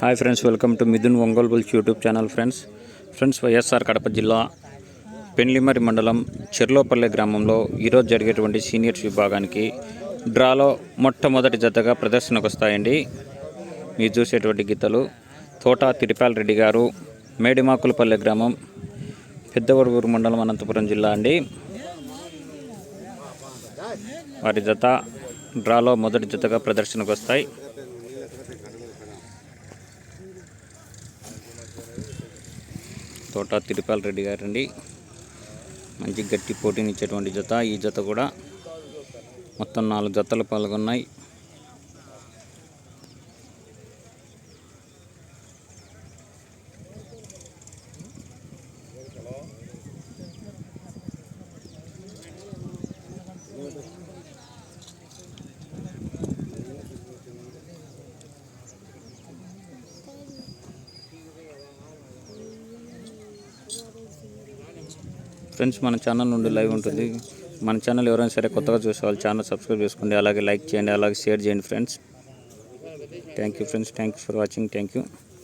Hi friends welcome to Mithun Ongole bulls YouTube channel friends. Friends YSR Kadapa జిల్లా పెండ్లిమరి మండలం చెర్లోపల్లె గ్రామంలో ఈరోజు జరిగేటువంటి సీనియర్స్ విభాగానికి డ్రాలో మొట్టమొదటి జతగా ప్రదర్శనకు వస్తాయండి మీరు చూసేటువంటి గీతలు తోట తిరుపాల రెడ్డి గారు మేడిమాకులపల్లె గ్రామం పెద్దవరూరు మండలం అనంతపురం జిల్లా అండి. వారి జత డ్రాలో మొదటి జతగా ప్రదర్శనకు వస్తాయి తోట తిరుపాల రెడ్డి గారండి. మంచి గట్టి పోటీనిచ్చేటువంటి జత. ఈ జత కూడా మొత్తం నాలుగు జతలు పాల్గొన్నాయి. ఫ్రెండ్స్ మన ఛానల్ నుండి లైవ్ ఉంటుంది. మన ఛానల్ ఎవరైనా సరే కొత్తగా చూసే ఛానల్ సబ్స్క్రైబ్ చేసుకోండి. అలాగే లైక్ చేయండి అలాగే షేర్ చేయండి friends. Thank you friends thank you for watching thank you